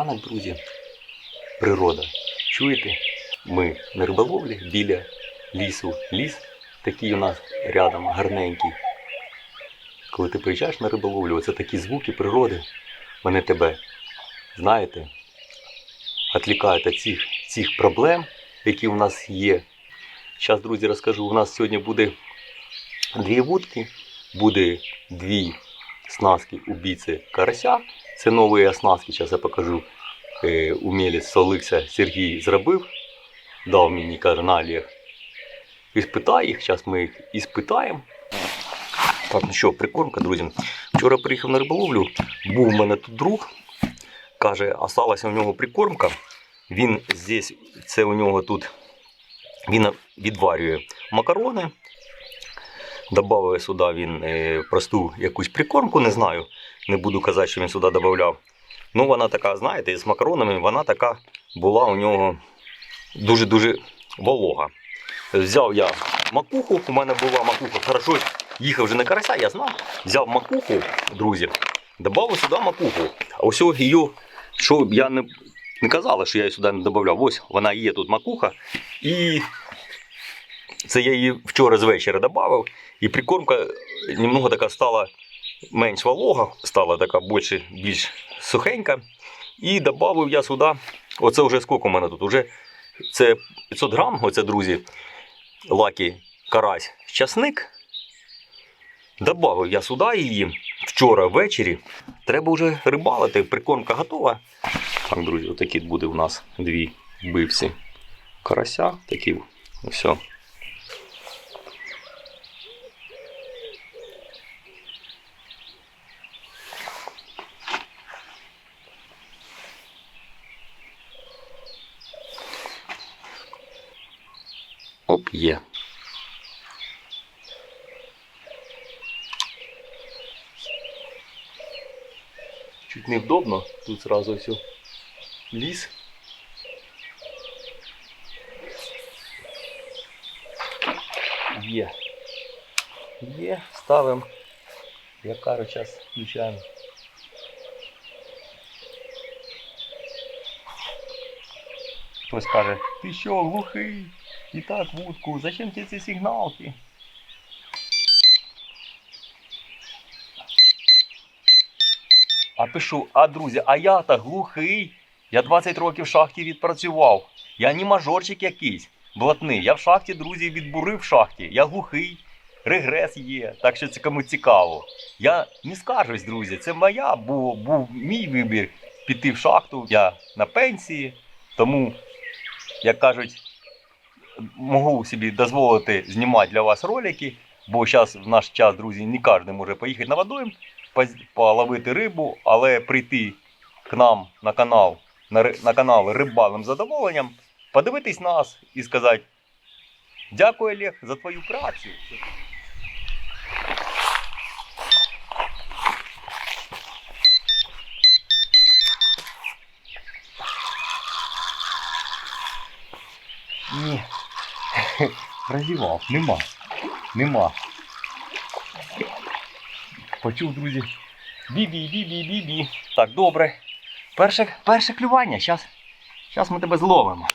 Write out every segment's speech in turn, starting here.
Ранок, друзі. Природа. Чуєте? Ми на риболовлі біля лісу. Ліс такий у нас рядом гарненький. Коли ти приїжджаєш на риболовлю, оце такі звуки природи. Вони тебе, знаєте, відлікають від цих, цих проблем, які у нас є. Зараз, друзі, розкажу, у нас сьогодні буде дві вудки, буде дві снаски убійці карася. Це нові оснастки, зараз я покажу. Е, умілець Соликся Сергій зробив, дав мені на Іспитай їх, зараз ми їх іспитаємо. Так, ну що, прикормка, друзі. Вчора приїхав на риболовлю, був у мене тут друг. Каже, осталася у нього прикормка. Він здесь, це у нього тут, він відварює макарони. Добавив сюди він е, просту якусь прикормку, не знаю. Не буду казати, що він сюди додавав. Ну, вона така, знаєте, з макаронами вона така була у нього дуже-дуже волога. Взяв я макуху, у мене була макуха. Хорошо, їхав вже на карася, я знав. Взяв макуху, друзі, додав сюди макуху. А ось її, що я не, не казала, що я її сюди не додавав. Ось вона є тут макуха. І це я її вчора з вечора додав. І прикормка немного така стала менш волога, стала така більше, більш сухенька. І додав я сюди, оце вже скільки у мене тут? Уже це 500 грам, оце, друзі, лакі карась часник. Добавив я сюди її вчора ввечері. Треба вже рибалити, прикормка готова. Так, друзі, отакі буде у нас дві бивці карася. Такі все. Є. Чуть невдобно, тут сразу все ліс. Є. Є, ставимо. Я кару зараз включаємо. Хтось каже, ти що, глухий? І так, вудку, зачем тебе ці сигналки? А пишу, а друзі, а я так глухий. Я 20 років в шахті відпрацював. Я не мажорчик якийсь, блатний. Я в шахті, друзі, відбурив в шахті. Я глухий, регрес є, так що це кому цікаво. Я не скаржусь, друзі. Це моя, був, був мій вибір піти в шахту. Я на пенсії, тому, як кажуть, можу собі дозволити знімати для вас ролики, бо зараз в наш час, друзі, не кожен може поїхати на водойм, половити рибу, але прийти к нам на канал, на, на канал рибалним задоволенням, подивитись нас і сказати дякую, Олег, за твою працю. Ні. Розівав, нема. Нема. Почув, друзі. Бібі, бібі, бібі. Так, добре. Перше, перше клювання. Зараз ми тебе зловимо.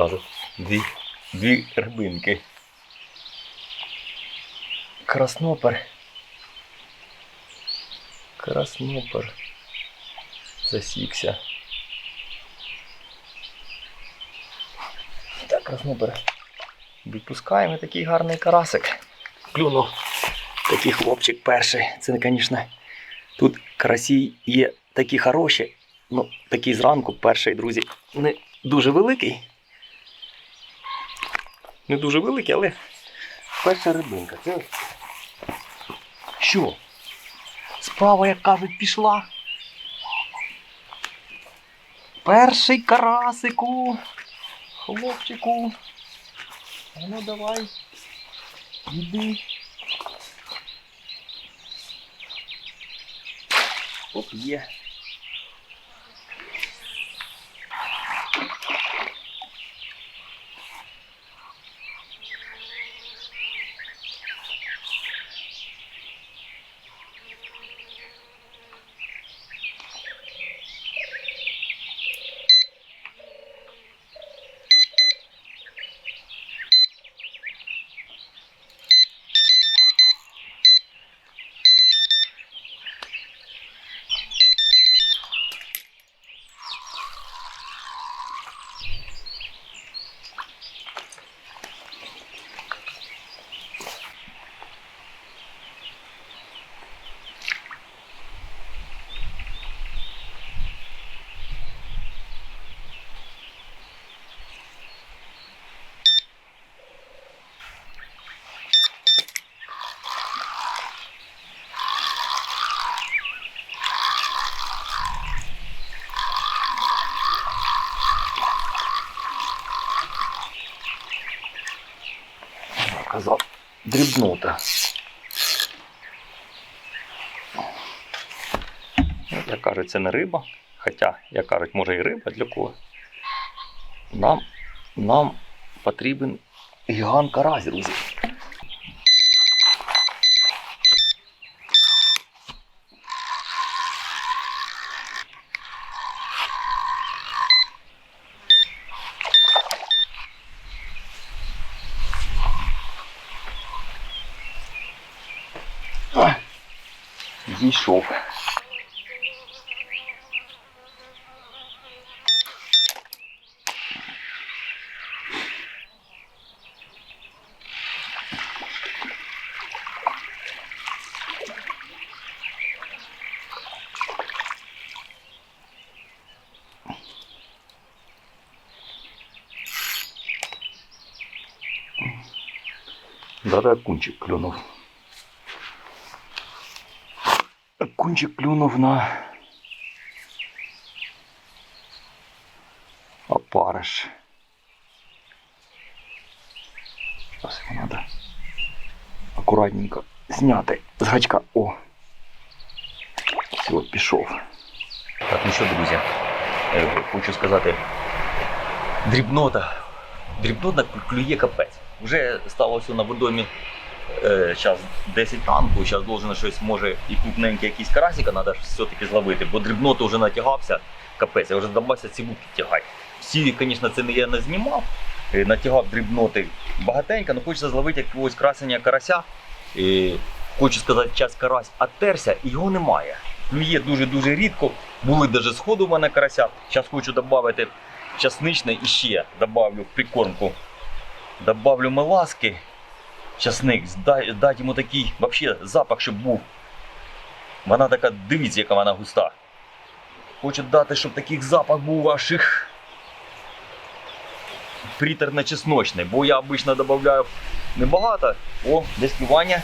Зразу дві, дві рибинки. Краснопер. Краснопер. Засікся. Так, краснопер. Випускаємо такий гарний карасик. Клюнув такий хлопчик перший. Це, звісно, тут карасі є такі хороші. Ну, такий зранку перший, друзі, не дуже великий. Не дуже великий, але перша рибинка. Це що? Справа, як кажуть, пішла. Перший карасику. Хлопчику. Ну давай. Іди. Оп, є. Казав, дрібнота. Як кажуть, це не риба. Хоча, як кажуть, може і риба для кого. Нам, нам потрібен гігант карась, друзі. Дійшов. Да-да, кунчик клюнув. Кунчик клюнув на опариш. Зараз його треба акуратненько зняти з гачка. О! Все, пішов. Так, ну що, друзі, е, хочу сказати, дрібнота. Дрібнота клює капець. Вже стало на водомі зараз 10 ранку, зараз должен щось може і крупненький якийсь карасика треба все-таки зловити, бо дрібноти вже натягався, капець, я вже здавався ці вудки тягати. Всі, звісно, це не я не знімав, е, натягав дрібноти багатенько, але хочеться зловити якогось красення карася. І, хочу сказати, час карась оттерся і його немає. Клює дуже-дуже рідко, були навіть сходу в мене карася. Зараз хочу додати часничне і ще добавлю в прикормку. Добавлю меласки часник, дати йому такий вообще, запах, щоб був. Вона така, дивіться, яка вона густа. Хочу дати, щоб такий запах був аж їх приторно-чесночний, бо я обично додаю небагато. О, десь плювання.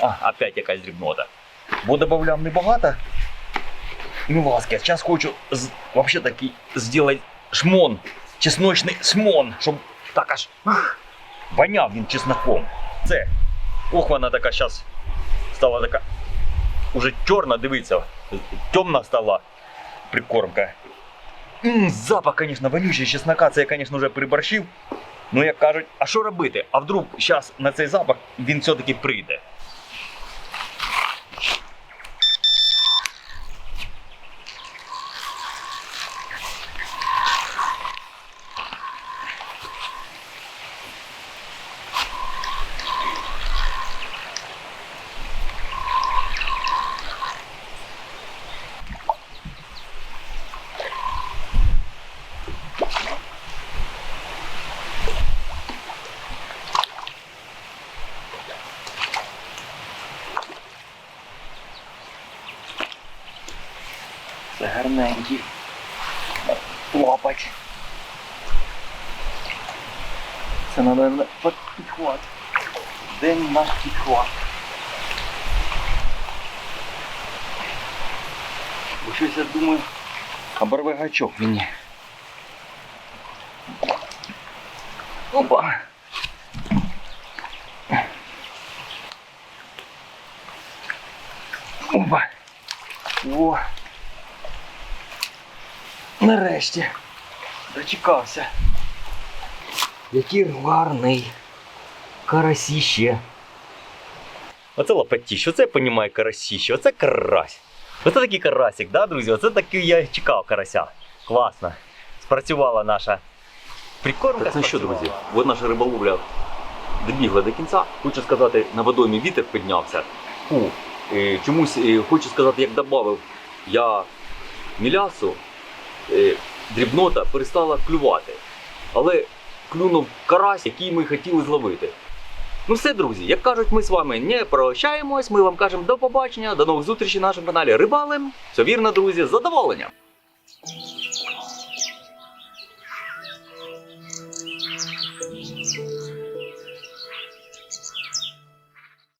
А, опять якась дрібнота. Бо додавав небагато. Ну, ласки, зараз хочу з, вообще такий зробити шмон, чесночний шмон, щоб так аж воняв він чесноком. Це. Ох, вона така зараз стала така. Уже чорна, дивіться, темна стала прикормка. М, запах, звісно, вонючий чеснока, це я, звісно, вже переборщив. Ну, як кажуть, а що робити? А вдруг зараз на цей запах він все-таки прийде. Це гарненький. Лопать. Це треба підхват. Де наш підхват? Бо щось я думаю, оборве гачок мені. Опа! Опа! О! Нарешті дочекався. Який гарний карасіще. Оце лопатіще, оце я понімаю карасіще, оце карась. Оце такий карасик, да, друзі? Оце такий я чекав карася. Класно. Спрацювала наша прикормка. Так, ну що, друзі, от наша риболовля добігла до кінця. Хочу сказати, на водоймі вітер піднявся. Фу, е, чомусь е, хочу сказати, як додав я мілясу, дрібнота перестала клювати. Але клюнув карась, який ми хотіли зловити. Ну все, друзі, як кажуть, ми з вами не прощаємось. Ми вам кажемо до побачення, до нових зустрічей на нашому каналі Рибалим. Все вірно, друзі, з задоволенням.